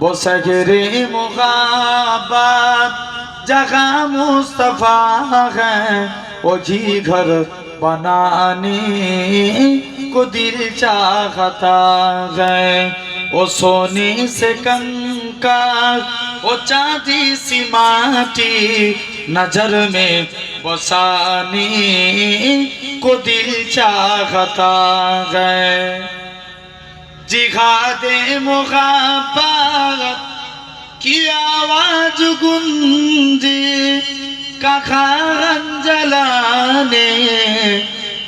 वो सगरे मुगाबत जगह मुस्तफ़ा है वही घर बनाने को दिल चाहता है। वो सोने से कंकर वो चांदी सी माटी, नज़र में बसाने को दिल चाहता है। জিহাদে মোহাবাত কি আওয়াজ গুঞ্জে কাখান জ্বালানে,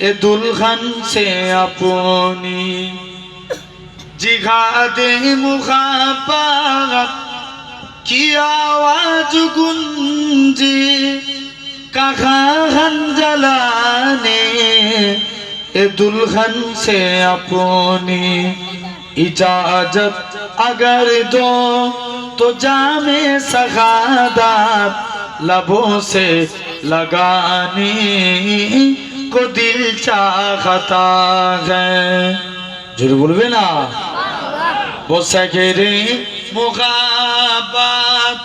এ দুলখান সে আপনি। জিঘাদে মুখাপাত কি আওয়াজ গুঞ্জে কাখান জ্বালানে, এ দুলখান সে আপনি। इजाज़त अगर दो तो जामे सगादात लबों से लगाने को दिल चाहता है। जुर बोलबे ना। वो सगेरे मुगाबात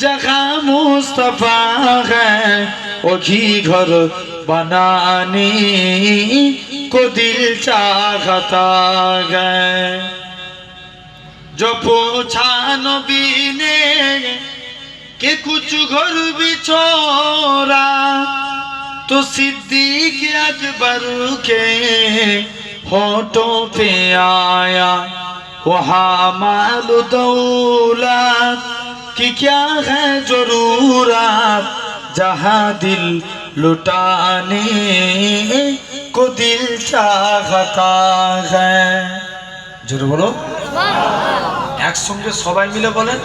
जगह मुस्तफ़ा है वो घी घर बनाने को दिल चाहता है। जो पूछा नबी ने के कुछ घर भी छोरा तो सिद्धि सिद्दीक अकबर के होठों पे आया वहाँ माल दौला कि क्या है जरूरत जहाँ दिल लुटाने को दिल चाहता है जरूर बोलो একসঙ্গে সবাই মিলে বলেন?